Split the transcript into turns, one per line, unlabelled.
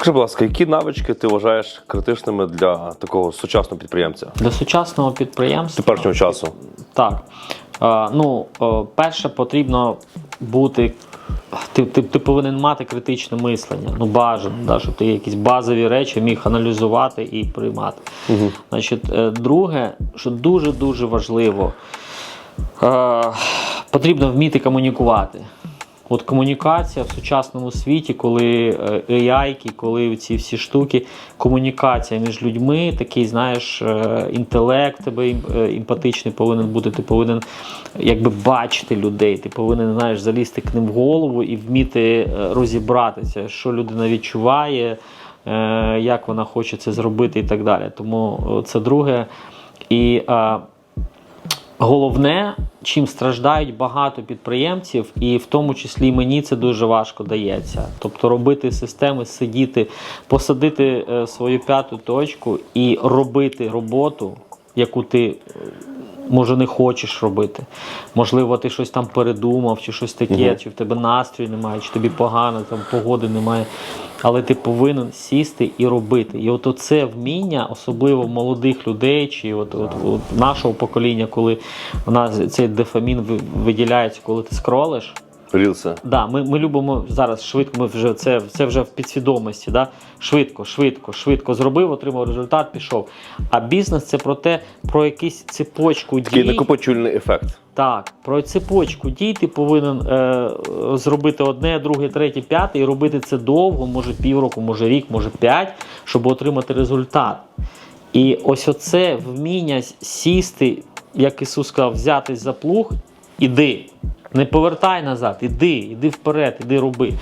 Скажи, будь ласка, які навички ти вважаєш критичними для такого сучасного підприємця
Для сучасного підприємства
теперішнього часу?
Так. Е, ну, е, перше, потрібно бути. Ти, ти, ти повинен мати критичне мислення. Ну, бажано, да, щоб ти якісь базові речі міг аналізувати і приймати. Значить, е, друге, що дуже-дуже важливо, е, потрібно вміти комунікувати. От комунікація в сучасному світі, коли е, AI, коли ці всі штуки, комунікація між людьми, такий, знаєш, е, інтелект тебе е, емпатичний повинен бути. Ти повинен якби бачити людей, ти повинен знаєш, залізти к ним в голову і вміти розібратися, що людина відчуває, як вона хоче це зробити і так далі. Тому це друге. І Головне, чим страждають багато підприємців, і в тому числі мені це дуже важко дається. Тобто робити системи, сидіти, посадити е, свою п'яту точку і робити роботу, яку ти е, може не хочеш робити. Можливо, ти щось там передумав, чи щось таке, чи в тебе настрою немає, чи тобі погано, там погоди немає. Але ти повинен сісти і робити. І от це вміння, особливо молодих людей, чи от, от, от нашого покоління, коли у нас цей дофамін виділяється, коли ти скролиш.
Рілси.
Да, ми, ми любимо зараз швидко. Ми вже це, це вже в підсвідомості. Да? Швидко, швидко, швидко зробив, отримав результат, пішов. А бізнес це про те, про якусь цепочку
Такий
дій.
накопичувальний ефект.
Так, про цепочку дій ти повинен е, зробити одне, друге, третє, п'яте і робити це довго, може півроку, може рік, може п'ять, щоб отримати результат. І ось оце вміння сісти, як Ісус сказав, взятись за плуг, іди. Не повертай назад, іди, іди вперед, іди роби.